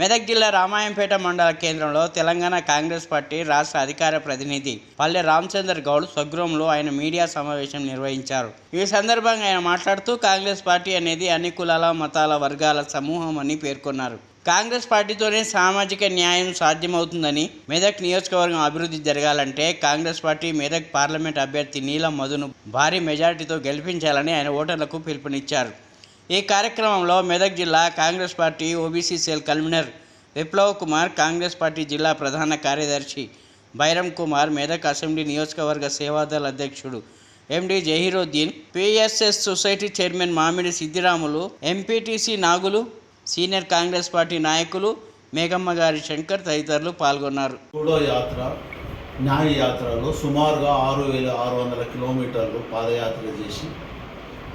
మెదక్ జిల్లా రామాయంపేట మండల కేంద్రంలో తెలంగాణ కాంగ్రెస్ పార్టీ రాష్ట్ర అధికార ప్రతినిధి పల్లె రామచందర్ గౌడ్ స్వగృహంలో ఆయన మీడియా సమావేశం నిర్వహించారు. ఈ సందర్భంగా ఆయన మాట్లాడుతూ కాంగ్రెస్ పార్టీ అనేది అన్ని కులాల మతాల వర్గాల సమూహం అని పేర్కొన్నారు. కాంగ్రెస్ పార్టీతోనే సామాజిక న్యాయం సాధ్యమవుతుందని మెదక్ నియోజకవర్గం అభివృద్ధి జరగాలంటే కాంగ్రెస్ పార్టీ మెదక్ పార్లమెంట్ అభ్యర్థి నీలం మధును భారీ మెజారిటీతో గెలిపించాలని ఆయన ఓటర్లకు పిలుపునిచ్చారు. ఈ కార్యక్రమంలో మెదక్ జిల్లా Congress party OBC cell convener Viplav Kumar Congress party జిల్లా ప్రధాన కార్యదర్శి బైరం కుమార్ మెదక్ అసెంబ్లీ నియోజకవర్గ సేవాదళ అధ్యక్షుడు MD Zaheeruddin PSS society chairman Mamidi Siddiramulu MPTC Nagulu senior Congress party నాయకులు మేఘమ్మ గారి శంకర్ తదితరులు పాల్గొన్నారు. కూడో యాత్ర న్యాయ యాత్రలో సుమారుగా ఆరు వేల ఆరు వందల కిలోమీటర్లు పాదయాత్ర చేసి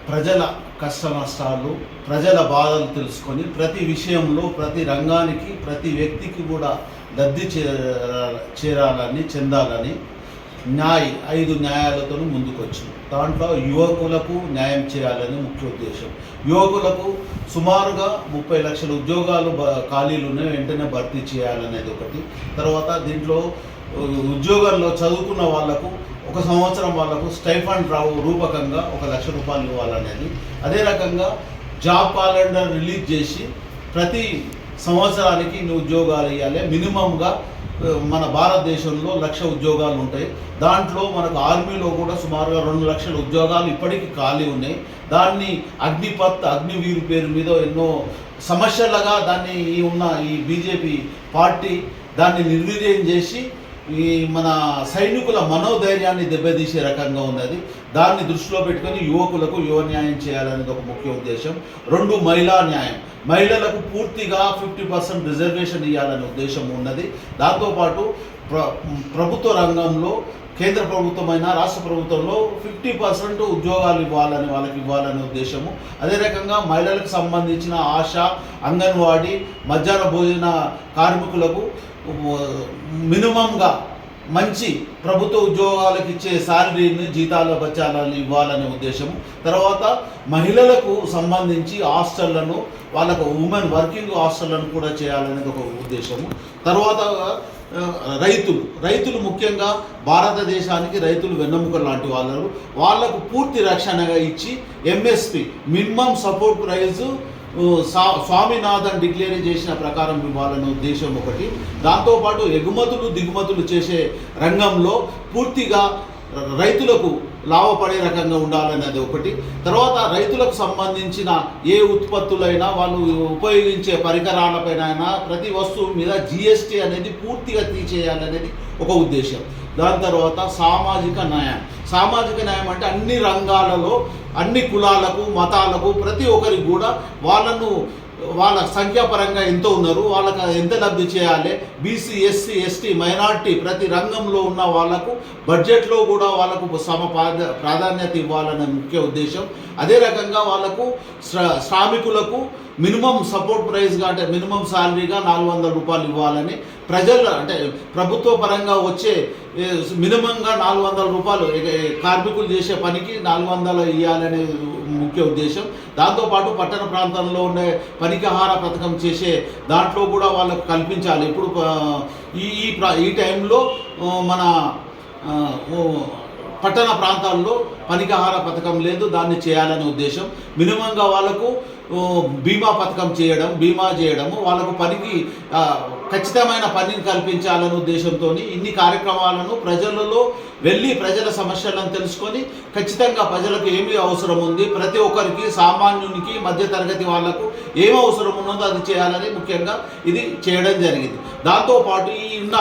ప్రజల కష్ట నష్టాలు ప్రజల బాధలు తెలుసుకొని ప్రతి విషయంలో ప్రతి రంగానికి ప్రతి వ్యక్తికి కూడా లబ్ధి చేరాలని చెందాలని న్యాయ్ ఐదు న్యాయాలతో ముందుకొచ్చింది. దాంట్లో యువకులకు న్యాయం చేయాలని ముఖ్య ఉద్దేశం. యువకులకు సుమారుగా ముప్పై లక్షల ఉద్యోగాలు బ- ఖాళీలు ఉన్నాయి వెంటనే భర్తీ చేయాలనేది ఒకటి. తర్వాత దీంట్లో ఉద్యోగంలో ఉద్యోగాల్లో చదువుకున్న వాళ్ళకు ఒక సంవత్సరం వాళ్ళకు స్టైఫండ్ రావు రూపకంగా ఒక లక్ష రూపాయలు ఇవ్వాలనేది. అదే రకంగా జాబ్ క్యాలెండర్ రిలీజ్ చేసి ప్రతి సంవత్సరానికి ఇన్ని ఉద్యోగాలు ఇవ్వాలి. మినిమంగా మన భారతదేశంలో లక్ష ఉద్యోగాలు ఉంటాయి. దాంట్లో మనకు ఆర్మీలో కూడా సుమారుగా రెండు లక్షల ఉద్యోగాలు ఇప్పటికీ ఖాళీ ఉన్నాయి. దాన్ని అగ్నిపత్ అగ్నివీరు పేరు మీద ఎన్నో సమస్యలుగా దాన్ని ఈ ఉన్న ఈ బీజేపీ పార్టీ దాన్ని నిర్వీర్యం చేసి ఈ మన సైనికుల మనోధైర్యాన్ని దెబ్బతీసే రకంగా ఉన్నది దాన్ని దృష్టిలో పెట్టుకొని యువకులకు యువ న్యాయం చేయాలనేది ఒక ముఖ్య ఉద్దేశం. రెండు మహిళా న్యాయం. మహిళలకు పూర్తిగా ఫిఫ్టీ పర్సెంట్ రిజర్వేషన్ ఇవ్వాలనే ఉద్దేశం ఉన్నది. దాంతోపాటు ప్ర ప్రభుత్వ రంగంలో కేంద్ర ప్రభుత్వమైన రాష్ట్ర ప్రభుత్వంలో ఫిఫ్టీ పర్సెంట్ ఉద్యోగాలు ఇవ్వాలని వాళ్ళకి ఇవ్వాలనే ఉద్దేశము. అదే రకంగా మహిళలకు సంబంధించిన ఆశ అంగన్వాడీ మధ్యాహ్న భోజన కార్మికులకు మినిమంగా మంచి ప్రభుత్వ ఉద్యోగాలకు ఇచ్చే శాలరీని జీతాల బచాలని ఇవ్వాలనే ఉద్దేశం. తర్వాత మహిళలకు సంబంధించి హాస్టళ్ళను వాళ్ళకు ఉమెన్ వర్కింగ్ హాస్టళ్ళను కూడా చేయాలనేది ఒక ఉద్దేశము తర్వాత రైతులు. రైతులు ముఖ్యంగా భారతదేశానికి రైతులు వెన్నెముక లాంటి వాళ్ళు వాళ్ళకు పూర్తి రక్షణగా ఇచ్చి MSP minimum support price Swaminathan declare చేసిన ప్రకారం ఇవ్వాలనే ఉద్దేశం ఒకటి. దాంతోపాటు ఎగుమతులు దిగుమతులు చేసే రంగంలో పూర్తిగా రైతులకు లాభపడే రకంగా ఉండాలనేది ఒకటి. తర్వాత రైతులకు సంబంధించిన ఏ ఉత్పత్తులైనా వాళ్ళు ఉపయోగించే పరికరాలపైన అయినా ప్రతి వస్తువు మీద జిఎస్టీ అనేది పూర్తిగా తీసేయాలనేది ఒక ఉద్దేశం. దాని తర్వాత సామాజిక న్యాయం. సామాజిక న్యాయం అంటే అన్ని రంగాలలో అన్ని కులాలకు మతాలకు ప్రతి ఒక్కరికి కూడా వాళ్ళను వాళ్ళ సంఖ్యాపరంగా ఎంత ఉన్నారు. వాళ్ళకి ఎంత లబ్ధి చేయాలి బీసీ ఎస్సీ ఎస్టీ మైనార్టీ ప్రతి రంగంలో ఉన్న వాళ్ళకు బడ్జెట్లో కూడా వాళ్ళకు సమ ప్రాధాన్యత ఇవ్వాలనే ముఖ్య ఉద్దేశం. అదే రకంగా వాళ్ళకు శ్రామికులకు మినిమం సపోర్ట్ ప్రైస్గా అంటే మినిమం శాలరీగా నాలుగు వందల రూపాయలు ఇవ్వాలని ప్రజలు అంటే ప్రభుత్వ పరంగా వచ్చే మినిమంగా నాలుగు వందల రూపాయలు కార్మికులు చేసే పనికి నాలుగు వందలు ఇవ్వాలనే ముఖ్య ఉద్దేశం. దాంతోపాటు పట్టణ ప్రాంతంలో ఉండే పనికహార పథకం చేసే దాంట్లో కూడా వాళ్ళకు కల్పించాలి. ఇప్పుడు ఈ ఈ ఈ టైంలో మన పట్టణ ప్రాంతాల్లో పనికాహార పథకం లేదు దాన్ని చేయాలనే ఉద్దేశం. మినిమంగా వాళ్ళకు బీమా పథకం చేయడం బీమా చేయడము వాళ్ళకు పనికి ఖచ్చితమైన పనిని కల్పించాలనే ఉద్దేశంతో ఇన్ని కార్యక్రమాలను ప్రజలలో వెళ్ళి ప్రజల సమస్యలను తెలుసుకొని ఖచ్చితంగా ప్రజలకు ఏమి అవసరం ఉంది ప్రతి ఒక్కరికి సామాన్యునికి మధ్యతరగతి వాళ్ళకు ఏం అవసరం ఉన్నదో అది చేయాలని ముఖ్యంగా ఇది చేయడం జరిగింది. దాంతోపాటు ఈ ఉన్న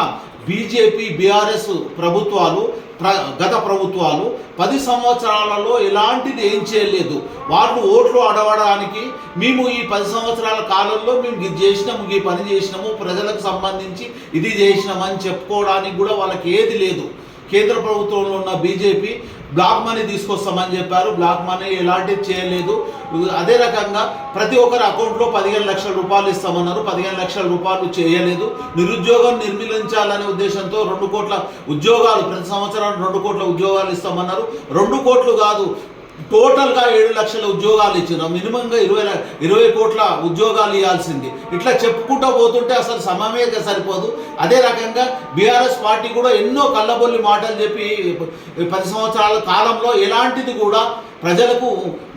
బీజేపీ బీఆర్ఎస్ ప్రభుత్వాలు ప్ర గత ప్రభుత్వాలు పది సంవత్సరాలలో ఎలాంటిది ఏం చేయలేదు. వాళ్ళు ఓట్లు అడవడానికి మేము ఈ పది సంవత్సరాల కాలంలో మేము ఇది చేసినాము ఈ పని చేసినాము ప్రజలకు సంబంధించి ఇది చేసినామని చెప్పుకోవడానికి కూడా వాళ్ళకి ఏది లేదు. కేంద్ర ప్రభుత్వంలో ఉన్న బీజేపీ బ్లాక్ మనీ తీసుకొస్తామని చెప్పారు. బ్లాక్ మనీ ఎలాంటిది చేయలేదు. అదే రకంగా ప్రతి ఒక్కరి అకౌంట్లో పదిహేను లక్షల రూపాయలు ఇస్తామన్నారు. పదిహేను లక్షల రూపాయలు చేయలేదు. నిరుద్యోగం నిర్మూలించాలనే ఉద్దేశంతో రెండు కోట్ల ఉద్యోగాలు ప్రతి సంవత్సరం రెండు కోట్ల ఉద్యోగాలు ఇస్తామన్నారు. రెండు కోట్లు కాదు టోటల్గా ఏడు లక్షల ఉద్యోగాలు ఇచ్చిన మినిమంగా ఇరవై ఇరవై కోట్ల ఉద్యోగాలు ఇవ్వాల్సింది. ఇట్లా చెప్పుకుంటూ పోతుంటే అసలు సమయమే సరిపోదు. అదే రకంగా బీఆర్ఎస్ పార్టీ కూడా ఎన్నో కళ్ళబొల్లి మాటలు చెప్పి పది సంవత్సరాల కాలంలో ఎలాంటిది కూడా ప్రజలకు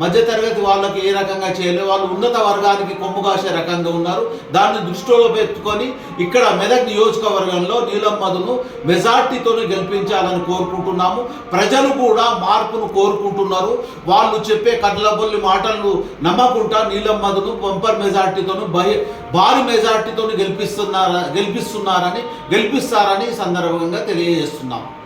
మధ్యతరగతి వాళ్ళకి ఏ రకంగా చేయలేదు. వాళ్ళు ఉన్నత వర్గానికి కొమ్ము కాసే రకంగా ఉన్నారు. దాన్ని దృష్టిలో పెట్టుకొని ఇక్కడ మెదక్ నియోజకవర్గంలో నీలం మధును మెజార్టీతో గెలిపించాలని కోరుకుంటున్నాము. ప్రజలు కూడా మార్పును కోరుకుంటున్నారు. వాళ్ళు చెప్పే కడ్లబొల్లి మాటలను నమ్మకుండా నీలం మధును పంపర్ మెజార్టీతోను బహి భారీ మెజార్టీతో గెలిపిస్తున్నారా గెలిపిస్తున్నారని గెలిపిస్తారని సందర్భంగా తెలియజేస్తున్నాము.